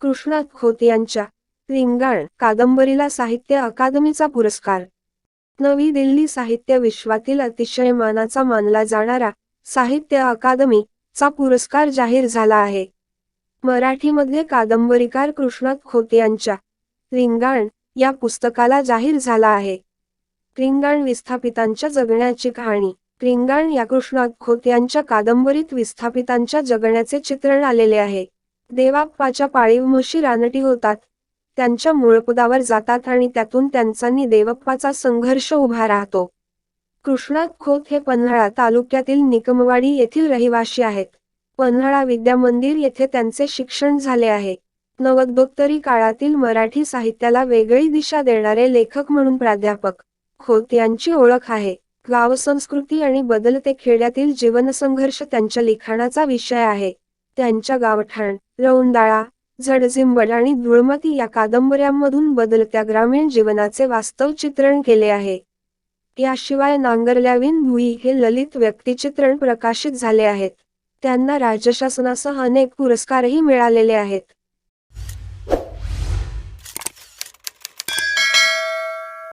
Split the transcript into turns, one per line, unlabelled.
कृष्णात खोत यांच्या रिंगाण कादंबरीला साहित्य अकादमीचा पुरस्कार. नवी दिल्ली साहित्य विश्वातील अतिशय मानाचा मानला जाणारा साहित्य अकादमी चा पुरस्कार जाहीर झाला आहे. मराठीमध्ये कादंबरीकार कृष्णात खोत यांच्या रिंगाण या पुस्तकाला जाहीर झाला आहे. रिंगाण विस्थापितांच्या जगण्याची कहाणी रिंगाण या कृष्णात खोत यांच्या कादंबरीत विस्थापितांच्या जगण्याचे चित्रण आलेले आहे. देवाप्पाच्या पाळीव म्हशी रानटी होतात. त्यांच्या मूळपदावर जातात आणि त्यातून त्यांचानी देवप्पाचा संघर्ष उभा राहतो. कृष्णात खोत हे पन्हाळा तालुक्यातील निकमवाडी येथील रहिवाशी आहेत. पन्हाळा विद्या मंदिर येथे त्यांचे शिक्षण झाले आहे. नवदोत्तरी काळातील मराठी साहित्याला वेगळी दिशा देणारे लेखक म्हणून प्राध्यापक. खोत यांची ओळख आहे. गावसंस्कृती आणि बदलते खेड्यातील जीवनसंघर्ष त्यांच्या लिखाणाचा विषय आहे. त्यांच्या गावठाण रौंदाळा झडझिंबड आणि धुळमती या कादंबऱ्यांमधून बदलत्या ग्रामीण जीवनाचे वास्तव चित्रण केले आहे. याशिवाय नांगरल्याविन भुई हे ललित व्यक्तिचित्रण प्रकाशित झाले आहेत. त्यांना राज्यशासनासह अनेक पुरस्कारही मिळालेले आहेत.